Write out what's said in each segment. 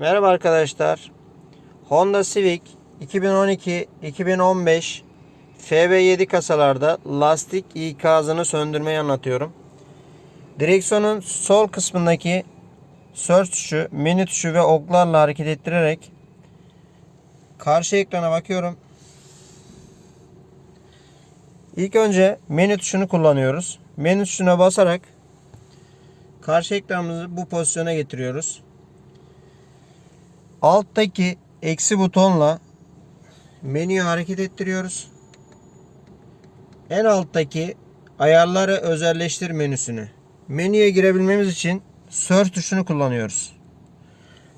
Merhaba arkadaşlar. Honda Civic 2012-2015 FB7 kasalarda lastik ikazını söndürmeyi anlatıyorum. Direksiyonun sol kısmındaki search tuşu, menü tuşu ve oklarla hareket ettirerek karşı ekrana bakıyorum. İlk önce menü tuşunu kullanıyoruz. Menü tuşuna basarak karşı ekranımızı bu pozisyona getiriyoruz. Alttaki eksi butonla menüyü hareket ettiriyoruz. En alttaki ayarları özelleştir menüsünü. Menüye girebilmemiz için search tuşunu kullanıyoruz.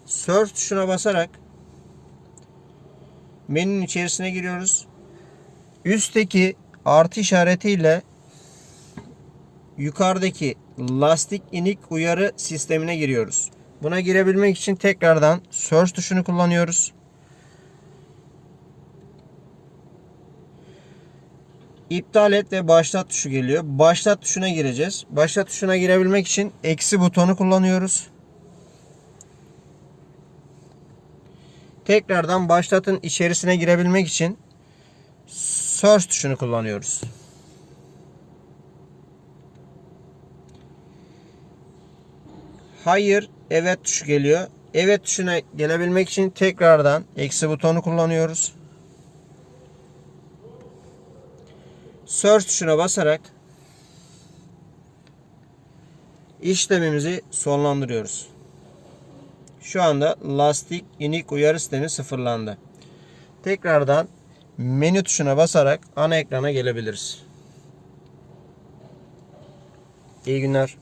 Search tuşuna basarak menünün içerisine giriyoruz. Üstteki artı işaretiyle yukarıdaki lastik inik uyarı sistemine giriyoruz. Buna girebilmek için tekrardan search tuşunu kullanıyoruz. İptal et ve başlat tuşu geliyor. Başlat tuşuna gireceğiz. Başlat tuşuna girebilmek için eksi butonu kullanıyoruz. Tekrardan başlatın içerisine girebilmek için search tuşunu kullanıyoruz. Hayır, evet tuşu geliyor. Evet tuşuna gelebilmek için tekrardan eksi butonu kullanıyoruz. Search tuşuna basarak işlemimizi sonlandırıyoruz. Şu anda lastik inik uyarı sistemi sıfırlandı. Tekrardan menü tuşuna basarak ana ekrana gelebiliriz. İyi günler.